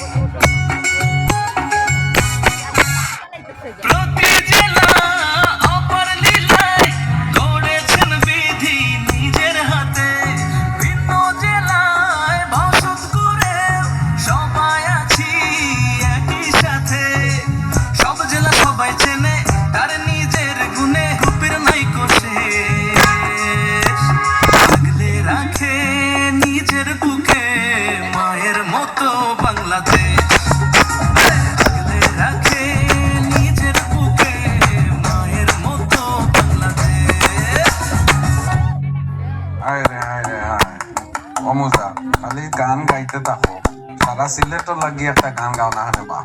我就说你就不回我你 সিলেটও লাগি একটা গান গাও না হারে বা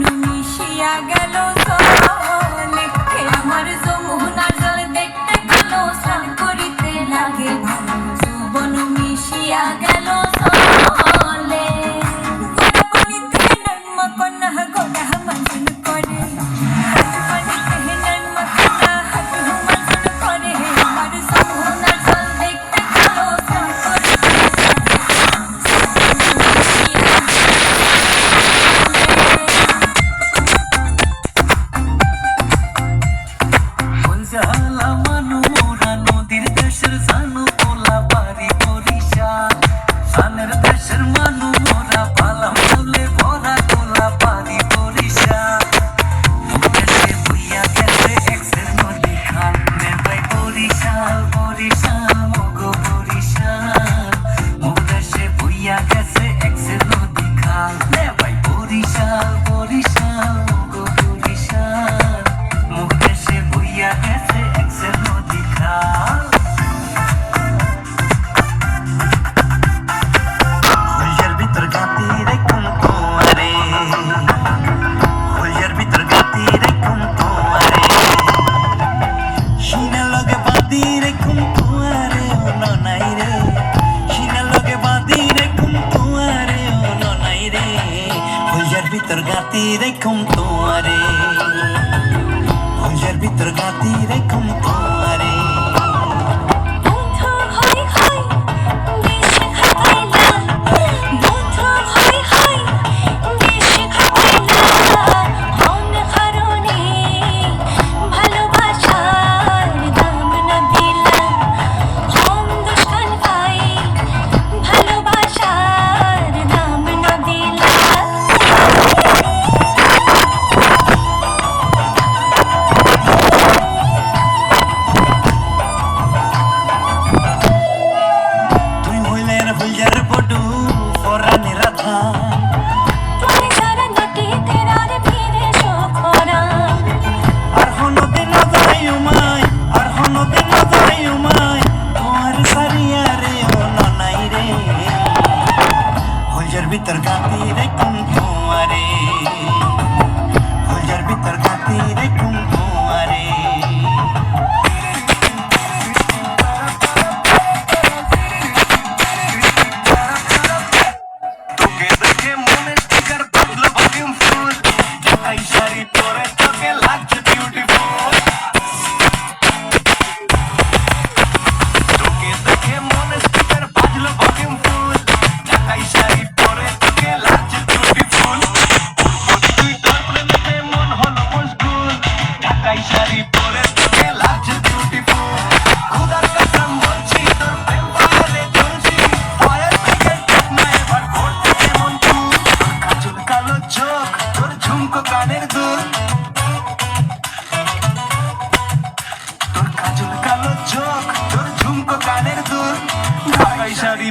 মিশিয়া গেল காத்திரை மிதிக்கும் பூமரே শাড়ি পরে তোকে কালো চোখ, তোর ঝুমকো কানের দুল। তোর কাজল কালো চোখ, তোর ঝুমকো কানের দুল। ঢাকাই শাড়ি